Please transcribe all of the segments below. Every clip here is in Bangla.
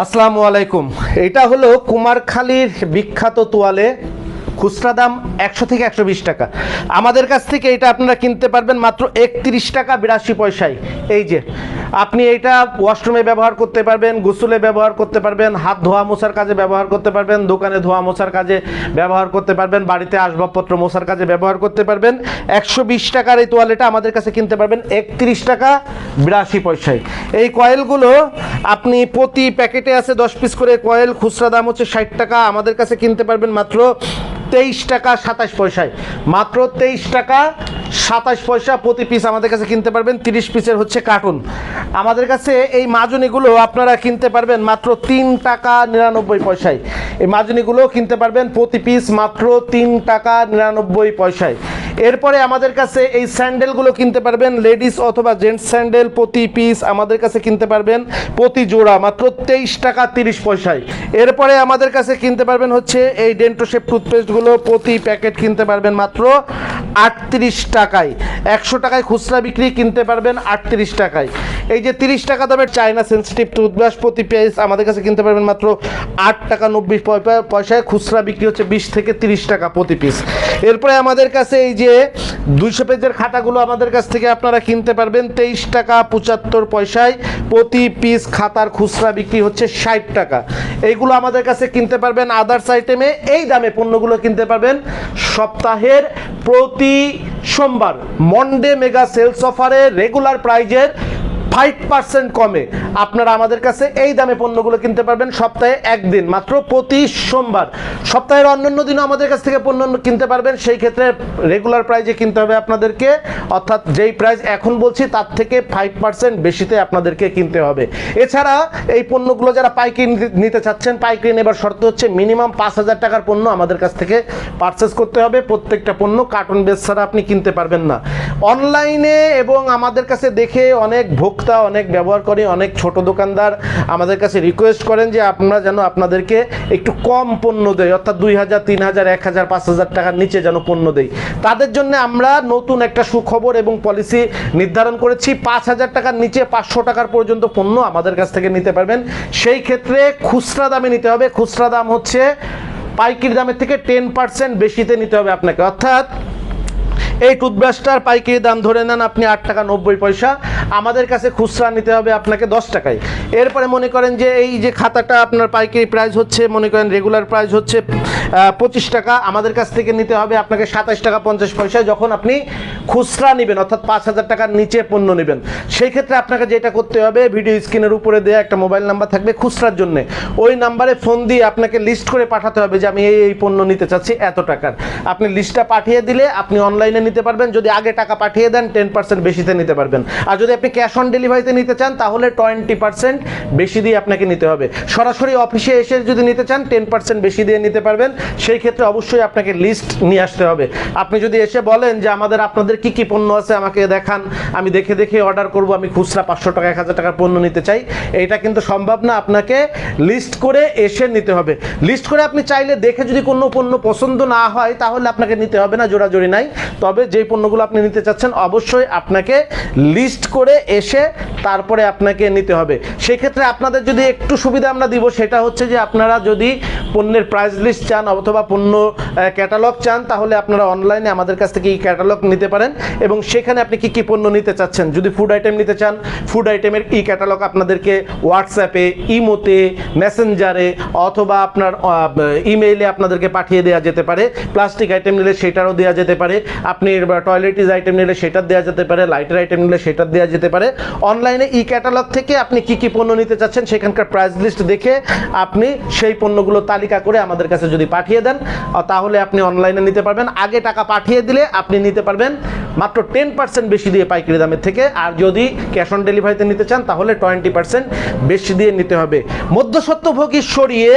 আসসালামু আলাইকুম। এটা হলো কুমারখালীর বিখ্যাত তোয়ালে। খুচরা দাম একশো থেকে একশো বিশ টাকা। আমাদের কাছ থেকে এটা আপনারা কিনতে পারবেন মাত্র একত্রিশ টাকা বিরাশি পয়সায়। এই যে, আপনি এটা ওয়াশরুমে ব্যবহার করতে পারবেন, গোসলে ব্যবহার করতে পারবেন, হাত ধোয়া মোছার কাজে ব্যবহার করতে পারবেন, দোকানে ধোয়া মোছার কাজে ব্যবহার করতে পারবেন, বাড়িতে আসবাবপত্র মোছার কাজে ব্যবহার করতে পারবেন, একশো বিশ টাকার এই তোয়ালেটা আমাদের কাছে কিনতে পারবেন একত্রিশ টাকা বিরাশি পয়সায়। এই কয়েলগুলো আপনি প্রতি প্যাকেটে আছে দশ পিস করে কয়েল, খুচরা দাম হচ্ছে ষাট টাকা, আমাদের কাছে কিনতে পারবেন মাত্র তেইশ টাকা সাতাশ পয়সায়। মাত্র তেইশ টাকা সাতাশ পয়সা প্রতি পিস আমাদের কাছে কিনতে পারবেন। তিরিশ পিসের হচ্ছে কার্টুন আমাদের কাছে এই মাজনিগুলো আপনারা কিনতে পারবেন মাত্র তিন টাকা নিরানব্বই পয়সায়। এই মাজনিগুলো কিনতে পারবেন প্রতি পিস মাত্র তিন টাকা নিরানব্বই পয়সায়। এরপরে আমাদের কাছে এই স্যান্ডেলগুলো কিনতে পারবেন, লেডিস অথবা জেন্টস স্যান্ডেল, প্রতি পিস আমাদের কাছে কিনতে পারবেন, প্রতি জোড়া মাত্র তেইশ টাকা তিরিশ পয়সায়। এরপরে আমাদের কাছে কিনতে পারবেন হচ্ছে এই ডেন্টোশেপ টুথপেস্টগুলো, প্রতি প্যাকেট কিনতে পারবেন মাত্র আটত্রিশ টাকায়। একশো টাকায় খুচরা বিক্রি কিনতে পারবেন আটত্রিশ টাকায়। এই যে তিরিশ টাকা দামের চায়না সেন্সিটিভ টুথব্রাশ প্রতি পিস আমাদের কাছে কিনতে পারবেন মাত্র আট টাকা নব্বই পয়সায় খুচরা বিক্রি হচ্ছে বিশ থেকে তিরিশ টাকা প্রতি পিস এরপরে আমাদের কাছে এই যে দুইশো পেজের খাতাগুলো আমাদের কাছ থেকে আপনারা কিনতে পারবেন। তেইশ টাকা পঁচাত্তর পয়সায় প্রতি পিস খাতার খুচরা বিক্রি হচ্ছে ষাট টাকা। এইগুলো আমাদের কাছে কিনতে পারবেন আদার্স আইটেমে এই দামে পণ্যগুলো কিনতে পারবেন সপ্তাহের প্রতি সোমবার। মন্ডে মেগা সেলস অফারে রেগুলার প্রাইজের ফাইভ পার্সেন্ট কমে। আপনারা আমাদের কাছে এই দামে পণ্যগুলো কিনতে পারবেন সপ্তাহে একদিন, মাত্র প্রতি সোমবার। সপ্তাহের অন্যান্য দিনও আমাদের কাছ থেকে পণ্য কিনতে পারবেন, সেই ক্ষেত্রে রেগুলার প্রাইজে কিনতে হবে আপনাদেরকে। অর্থাৎ যেই প্রাইস এখন বলছি, তার থেকে ফাইভ পার্সেন্ট বেশিতে আপনাদেরকে কিনতে হবে। এছাড়া এই পণ্যগুলো যারা পাইকারি নিতে- চাচ্ছেন, পাইকারি নেবার শর্ত হচ্ছে মিনিমাম পাঁচ হাজার টাকার পণ্য আমাদের কাছ থেকে পারচেস করতে হবে। প্রত্যেকটা পণ্য কার্টুন বেস ছাড়া আপনি কিনতে পারবেন না। অনলাইনে এবং আমাদের কাছে দেখে অনেক ভোক্তা অনেক ব্যবহার করে, অনেক ছোট দোকানদার আমাদের কাছে রিকোয়েস্ট করেন যে আমরা যেন আপনাদেরকে একটু কম পণ্য দেয়, অর্থাৎ দুই হাজার, তিন হাজার, এক হাজার, পাঁচ হাজার টাকার নিচে যেন পণ্য দেই তাদের জন্য আমরা নতুন একটা সুখবর এবং পলিসি নির্ধারণ করেছি, পাঁচ হাজার টাকার নিচে পাঁচশো টাকার পর্যন্ত পণ্য আমাদের কাছ থেকে নিতে পারবেন। সেই ক্ষেত্রে খুচরা দামে নিতে হবে, খুচরা দাম হচ্ছে পাইকির দামের থেকে টেন পার্সেন্ট বেশিতে নিতে হবে আপনাকে। অর্থাৎ এই টুথব্রাশটার পাইকারি দাম ধরে নেন আপনি আট টাকা নব্বই পয়সা আমাদের কাছে খুচরা নিতে হবে আপনাকে দশ টাকায়। এরপরে মনে করেন যে এই যে খাতাটা আপনার পাইকারি প্রাইস হচ্ছে, মনে করেন রেগুলার প্রাইস হচ্ছে পঁচিশ টাকা, আমাদের কাছ থেকে নিতে হবে আপনাকে সাতাশ টাকা পঞ্চাশ পয়সায় যখন আপনি খুচরা নেবেন, অর্থাৎ পাঁচ হাজার টাকার নিচে পণ্য নেবেন। সেই ক্ষেত্রে আপনাকে যেটা করতে হবে ভিডিও স্ক্রিনের উপরে দেওয়া একটা মোবাইল নাম্বার থাকবে খুচরার জন্য। ওই নাম্বারে ফোন দিয়ে আপনাকে লিস্ট করে পাঠাতে হবে যে, আমি এই এই পণ্য নিতে চাচ্ছি এত টাকার। আপনি লিস্টটা পাঠিয়ে দিলে আপনি অনলাইনে নিতে পারবেন, যদি আগে টাকা পাঠিয়ে দেন টেন পার্সেন্ট বেশিতে নিতে পারবেন। আর যদি আপনি ক্যাশ অন ডেলিভারিতে নিতে চান, তাহলে টোয়েন্টি পার্সেন্ট বেশি দিয়ে আপনাকে নিতে হবে। সরাসরি অফিসে এসে যদি নিতে চান টেন পার্সেন্ট বেশি দিয়ে নিতে পারবেন। সেই ক্ষেত্রে অবশ্যই আপনাকে লিস্ট নিয়ে আসতে হবে। আপনি যদি এসে বলেন যে আমাদের, আপনাদের কি কি পণ্য আছে, আমাকে দেখান। আমি দেখে দেখে অর্ডার করব, আমি খুচরা পাঁচশো টাকা, এক হাজার টাকার পণ্য নিতে চাই। এটা কিন্তু সম্ভব না, আপনাকে লিস্ট করে এসে নিতে হবে। লিস্ট করে আপনি চাইলে দেখে যদি কোনো পণ্য পছন্দ না হয়, তাহলে আপনাকে নিতে হবে না, জোড়াজোড়ি নাই। তবে যেই পণ্যগুলো আপনি নিতে চাচ্ছেন, অবশ্যই আপনাকে লিস্ট করে এসে তারপরে আপনাকে নিতে হবে। সেক্ষেত্রে আপনাদের যদি একটু সুবিধা আমরা দিব, সেটা হচ্ছে যে আপনারা যদি পণ্যের প্রাইস লিস্ট চান অথবা পণ্য ক্যাটালগ চান, তাহলে আপনারা অনলাইনে আমাদের কাছ থেকে এই ক্যাটালগ নিতে পারেন এবং সেখানে আপনি কি কি পণ্য নিতে চাচ্ছেন। যদি ফুড আইটেম নিতে চান ফুড আইটেমের ই ক্যাটালগ আপনাদেরকে হোয়াটসঅ্যাপে ইমোতে মেসেঞ্জারে অথবা আপনার ইমেইলে আপনাদেরকে পাঠিয়ে দেওয়া যেতে পারে। প্লাস্টিক আইটেম নিলে সেটারও দেওয়া যেতে পারে। আপনি টয়লেটিস আইটেম নিলে সেটার দেওয়া যেতে পারে। লাইটের আইটেম নিলে সেটার দেওয়া যেতে পারে। অনলাইনে ই ক্যাটালগ থেকে আপনি কি কি পণ্য নিতে চাচ্ছেন সেখানকার প্রাইস লিস্ট দেখে আপনি সেই পণ্যগুলো তালিকা করে আমাদের কাছে যদি পাঠিয়ে দেন তাহলে আপনি অনলাইনে নিতে পারবেন। আগে টাকা পাঠিয়ে দিলে আপনি নিতে পারবেন। মাত্র টেন পার্সেন্ট বেশি দিয়ে পাইকারি দামের থেকে। আর যদি ক্যাশ অন ডেলিভারিতে নিতে চান, তাহলে টোয়েন্টি পার্সেন্ট বেশি দিয়ে নিতে হবে। মধ্যসত্ত্বভোগী সরিয়ে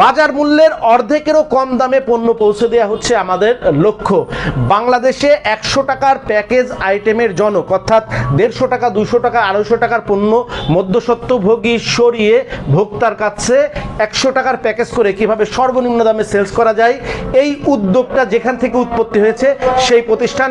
বাজার মূল্যের অর্ধেকেরও কম দামে পণ্য পৌঁছে দেওয়া হচ্ছে আমাদের লক্ষ্য। বাংলাদেশে একশো টাকার প্যাকেজ আইটেমের জনক, অর্থাৎ দেড়শো টাকা দুশো টাকা, আড়াইশো টাকার পণ্য মধ্যসত্ত্বভোগী সরিয়ে ভোক্তার কাছে একশো টাকার প্যাকেজ করে কীভাবে সর্বনিম্ন দামে সেলস করা যায়, এই উদ্যোগটা যেখান থেকে উৎপত্তি হয়েছে, সেই প্রতিষ্ঠান